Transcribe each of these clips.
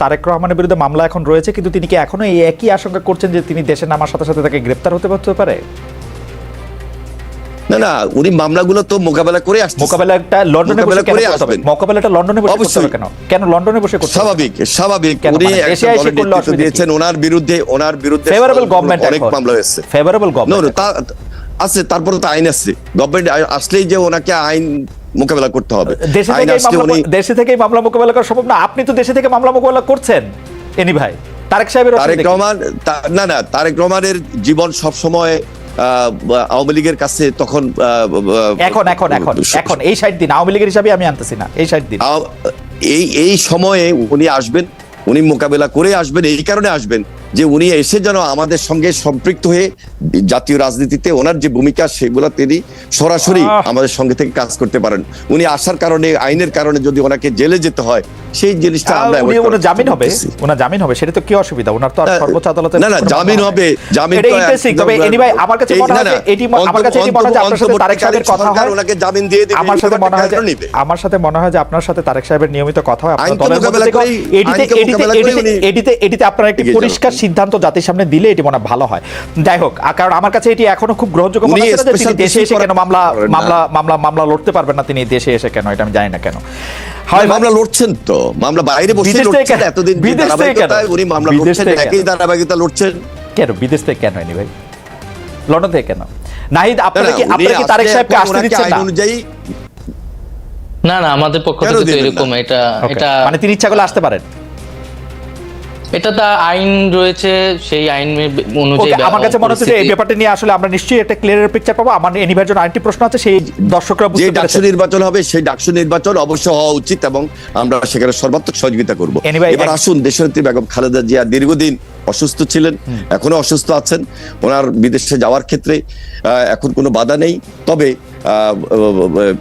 তারেক রহমানের বিরুদ্ধে মামলা এখন রয়েছে কিন্তু তিনি কি এখনও এই একই আশঙ্কা করছেন যে তিনি দেশে নামার সাথে সাথে তাকে গ্রেপ্তার হতে হতে পারে? না না উনি মামলাগুলো তো মোকাবেলা করে আসছে মোকাবেলাটা লন্ডনে বসে করে আসবেন। মোকাবেলাটা লন্ডনে বসে করতে কেন? কেন লন্ডনে বসে করতে স্বাভাবিক স্বাভাবিক। উনি মানে একটা দলের দিয়েছেন ওনার বিরুদ্ধে ওনার বিরুদ্ধে ফেভারেবল গভর্নমেন্ট অনেক মামলা হয়েছে। ফেভারেবল গভর্নমেন্ট আছে তারপরে তো আইন আছে। গভর্নমেন্ট আসলেই যে ওনাকে আইন মোকাবেলা করতে হবে। দেশে থেকে মামলা মোকাবেলা করা সম্ভব না। আপনি তো দেশে থেকে মামলা মোকাবেলা করছেন এনি ভাই। তারেক সাহেবের তারেক রহমান না না তারেক রহমানের জীবন সব সময় আওয়ামী লীগের কাছে তখন এখন এখন এখন এখন এই সাইড দিন। আওয়ামী লীগের হিসাবে আমি আনতেছি না এই সাইড দিন। এই এই সময়ে উনি আসবেন উনি মোকাবেলা করে আসবেন এই কারণে আসবেন। যে উনি এসে যেন আমাদের সঙ্গে সম্পৃক্ত হয়ে জাতীয় রাজনীতিতে ওনার যে ভূমিকা সেগুলো তিনি সরাসরি আমাদের সঙ্গে থেকে কাজ করতে পারেন। উনি আসার কারণে আইনের কারণে যদি ওনাকে জেলে যেতে হয় সেই জিনিসটা আমরা ওনার জামিন হবে? ওনার জামিন হবে সেটা তো কি অসুবিধা? ওনার তো আর সর্বোচ্চ আদালতে না, না, জামিন হবে, জামিন এটা তো ইন্টারেস্টিং তবে এনিভাই আমার কাছে মনে হয় এটি আমার কাছে এটি মনে হয় আপনার সাথে তারেক সাহেবের কথা হয়। ওনাকে জামিন দিয়ে দিবে আমার সাথে মনে হয় যে? আমার সাথে মনে হয় যে আপনার সাথে তারেক সাহেবের নিয়মিত কথা হয় আপনার দলের মধ্যে এটিতে এটিতে এটিতে এটিতে এটিতে একটি পরিষ্কার সিদ্ধান্ত জাতির সামনে দিলে এটি মনে ভালো হয়। যাই হোক কারণ আমার কাছে এটি এখনও খুব গ্রহণযোগ্য মনে হচ্ছে যে তিনি দেশে এসে কেন মামলা মামলা মামলা মামলা লড়তে পারবেন না তিনি দেশে এসে কেন এটা আমি জানি না কেন। হয় মামলা লড়ছেন তো। মামলা বাইরে বসে বিদেশ থেকে লড়ছেন কেন? এতদিন বিদেশ থেকে কেন? উনি মামলা লড়ছেন একই ধারাবাহিকতা লড়ছেন। কেন? বিদেশ থেকে কেন হয়নি ভাই? লন্ডন থেকে কেন? নাহিদ না, আপনারা না, কি আপনারা কি তারেক সাহেবকে আসতে দিচ্ছেন না? অনুযায়ী না না আমাদের পক্ষ থেকে তো এরকম এটা এটা মানে তিনি ইচ্ছা করলে আসতে পারেন। এটা তা আইন রয়েছে সেই আইন অনুযায়ী আমার কাছে মনে হচ্ছে যে এই ব্যাপারটা নিয়ে আসলে আমরা নিশ্চয়ই একটা ক্লিয়ার পিকচার পাবো। আমার এনিভার জন্য আরেকটি প্রশ্ন আছে সেই দর্শকরা যে বুঝতে ডাকসু নির্বাচন হবে সেই ডাকসু নির্বাচন অবশ্য হওয়া উচিত এবং আমরা সেখানে সর্বাত্মক সহযোগিতা করব। এবার আসুন দেশনেত্রী বেগম খালেদা জিয়া দীর্ঘদিন অসুস্থ ছিলেন এখনও অসুস্থ আছেন। ওনার বিদেশে যাওয়ার ক্ষেত্রে এখন কোনো বাধা নেই। তবে আহ,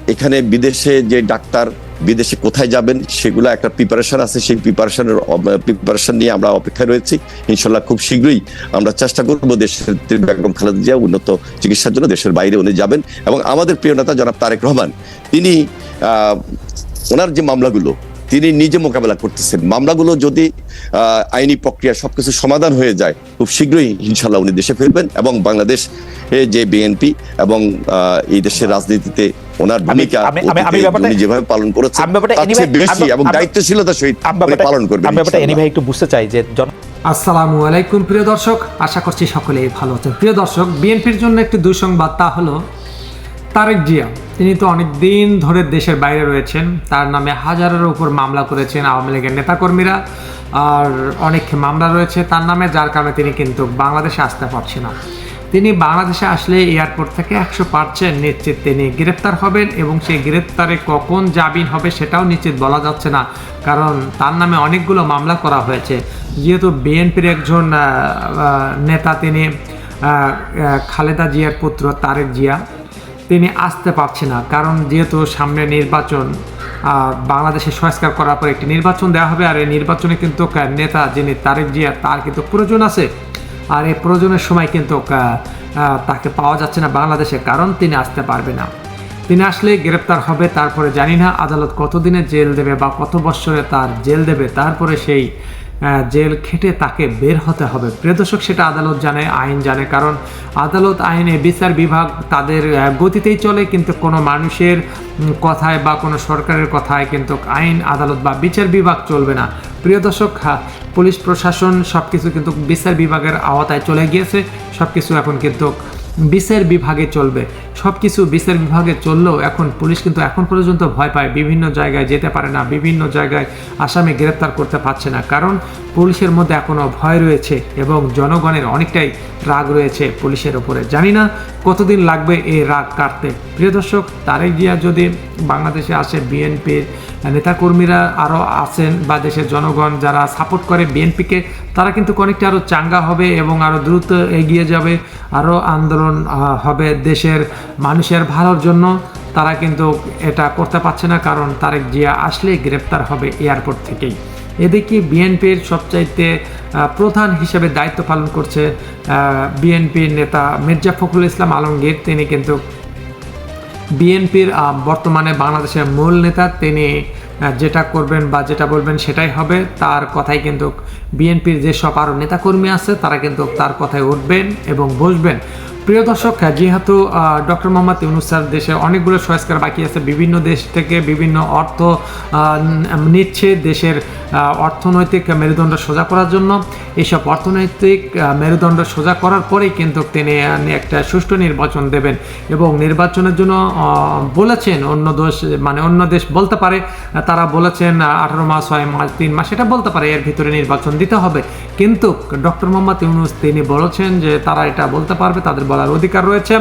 এখানে বিদেশে যে ডাক্তার বিদেশে কোথায় যাবেন, সেগুলো একটা প্রিপারেশন আছে। সেই প্রিপারেশনের প্রিপারেশন নিয়ে আমরা অপেক্ষায় রয়েছি। ইনশাল্লাহ খুব শীঘ্রই আমরা চেষ্টা করব দেশের বেগম খালেদা জিয়া উন্নত চিকিৎসার জন্য দেশের বাইরে উনি যাবেন। এবং আমাদের প্রিয় নেতা জনাব তারেক রহমান, তিনি ওনার যে মামলাগুলো তিনি নিজে মোকাবেলা করতেছেন মামলাগুলো যদি আইনি প্রক্রিয়া সবকিছু সমাধান হয়ে যায় খুব শীঘ্রই ইনশাল্লাহ উনি দেশে ফিরবেন এবং বাংলাদেশ এ যে বিএনপি এবং এই দেশের রাজনীতিতে ওনার ভূমিকা উনি যেভাবে পালন করেছেন তার চেয়ে বেশি এবং দায়িত্বশীলতার সহিত উনি পালন করবেন আমি ব্যাপারটা ইনশাআল্লাহ। এনিভাই একটু বুঝতে চাই যে আসসালামু আলাইকুম প্রিয় দর্শক আশা করছি সকলেই ভালো আছেন প্রিয় দর্শক বিএনপির জন্য একটি দুঃসংবাদ তা হলো তারেক জিয়া। তিনি তো অনেক দিন ধরে দেশের বাইরে রয়েছেন। তার নামে হাজারের উপর মামলা করেছেন আওয়ামী লীগের নেতাকর্মীরা। আর অনেক মামলা রয়েছে তার নামে, যার কারণে তিনি কিন্তু বাংলাদেশে আসতে পারছে না। তিনি বাংলাদেশে আসলে এয়ারপোর্ট থেকে একশো পার্সেন্ট নিশ্চিত তিনি গ্রেপ্তার হবেন এবং সেই গ্রেপ্তারে কখন জামিন হবে সেটাও নিশ্চিত বলা যাচ্ছে না। কারণ তার নামে অনেকগুলো মামলা করা হয়েছে। যেহেতু বিএনপির একজন নেতা তিনি খালেদা জিয়ার পুত্র তারেক জিয়া। তিনি আসতে পারছে না, কারণ যেহেতু সামনে নির্বাচন বাংলাদেশে সংস্কার করার পর একটি নির্বাচন দেওয়া হবে, আর এই নির্বাচনে কিন্তু নেতা যিনি তারেক জিয়া, তার কিন্তু প্রয়োজন আছে। আর এই প্রয়োজনের সময় কিন্তু তাকে পাওয়া যাচ্ছে না বাংলাদেশে, কারণ তিনি আসতে পারবে না। তিনি আসলে গ্রেপ্তার হবে, তারপরে জানি না আদালত কতদিনে জেল দেবে বা কত বৎসরে তার জেল দেবে, তারপরে সেই জেল খেটে তাকে বের হতে হবে। প্রিয় দর্শক, সেটা আদালত জানে, আইন জানে, কারণ আদালত আইনে বিচার বিভাগ তাদের গতিতেই চলে, কিন্তু কোনো মানুষের কথায় বা কোনো সরকারের কথায় কিন্তু আইন, আদালত বা বিচার বিভাগ চলবে না। প্রিয় দর্শক পুলিশ প্রশাসন সব কিছু কিন্তু বিচার বিভাগের আওতায় চলে গিয়েছে। সব কিছু এখন কিন্তু বিচার বিভাগে চলবে। সব কিছু বিচার বিভাগে চললেও এখন পুলিশ কিন্তু এখন পর্যন্ত ভয় পায়, বিভিন্ন জায়গায় যেতে পারে না, বিভিন্ন জায়গায় আসামি গ্রেপ্তার করতে পারছে না। কারণ পুলিশের মধ্যে এখনও ভয় রয়েছে এবং জনগণের অনেকটাই রাগ রয়েছে পুলিশের ওপরে জানি না কতদিন লাগবে এই রাগ কাটতে। প্রিয় দর্শক, তারেক জিয়া যদি বাংলাদেশে আসে, বিএনপির নেতাকর্মীরা আরও আছেন বা দেশের জনগণ যারা সাপোর্ট করে বিএনপিকে, তারা কিন্তু অনেকটা আরও চাঙ্গা হবে এবং আরও দ্রুত এগিয়ে যাবে আরও আন্দোলন হবে দেশের মানুষের ভালোর জন্য তারা কিন্তু এটা করতে পারছে না, কারণ তারেক জিয়া আসলেই গ্রেপ্তার হবে এয়ারপোর্ট থেকেই। এদিকে বিএনপির সবচাইতে প্রধান হিসেবে দায়িত্ব পালন করছে বিএনপির নেতা মির্জা ফখরুল ইসলাম আলমগীর। তিনি কিন্তু বিএনপির বর্তমানে বাংলাদেশের মূল নেতা। তিনি যেটা করবেন বা যেটা বলবেন সেটাই হবে। তার কথাই কিন্তু বিএনপির যেসব আরও নেতাকর্মী আছে, তারা কিন্তু তার কথায় উঠবেন এবং বসবেন। প্রিয় দর্শক যেহেতু ডক্টর মোহাম্মদ ইউনুস স্যার দেশে অনেকগুলো সংস্কার বাকি আছে, বিভিন্ন দেশ থেকে বিভিন্ন অর্থ নিচ্ছে দেশের অর্থনৈতিক মেরুদণ্ড সোজা করার জন্য। এইসব অর্থনৈতিক মেরুদণ্ড সোজা করার পরেই কিন্তু তিনি একটা সুষ্ঠু নির্বাচন দেবেন এবং নির্বাচনের জন্য বলেছেন অন্য দেশ মানে অন্য দেশ বলতে পারে, তারা বলেছেন আঠারো মাস, ছয় মাস, তিন মাস এটা বলতে পারে, এর ভিতরে নির্বাচন দিতে হবে। কিন্তু ডক্টর মোহাম্মদ ইউনুস তিনি বলেছেন যে তারা এটা বলতে পারবে, তাদের বলার অধিকার রয়েছে।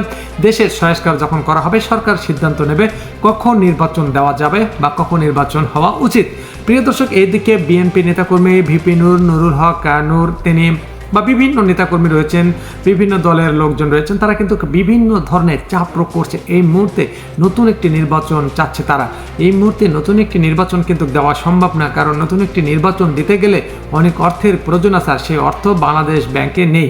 দেশের সংস্কার যখন করা হবে সরকার সিদ্ধান্ত নেবে কখন নির্বাচন দেওয়া যাবে বা কখন নির্বাচন হওয়া উচিত। প্রিয় দর্শক এইদিকে বিএনপি নেতাকর্মী ভিপি নূর নুরুল হক আহ, নূর তিনি বা বিভিন্ন নেতাকর্মী রয়েছেন বিভিন্ন দলের লোকজন রয়েছেন তারা কিন্তু বিভিন্ন ধরনের চাপ প্রয়োগ করছে। এই মুহূর্তে নতুন একটি নির্বাচন চাচ্ছে তারা। এই মুহূর্তে নতুন একটি নির্বাচন কিন্তু দেওয়া সম্ভব না কারণ নতুন একটি নির্বাচন দিতে গেলে অনেক অর্থের প্রয়োজন আছে আর সেই অর্থ বাংলাদেশ ব্যাংকে নেই।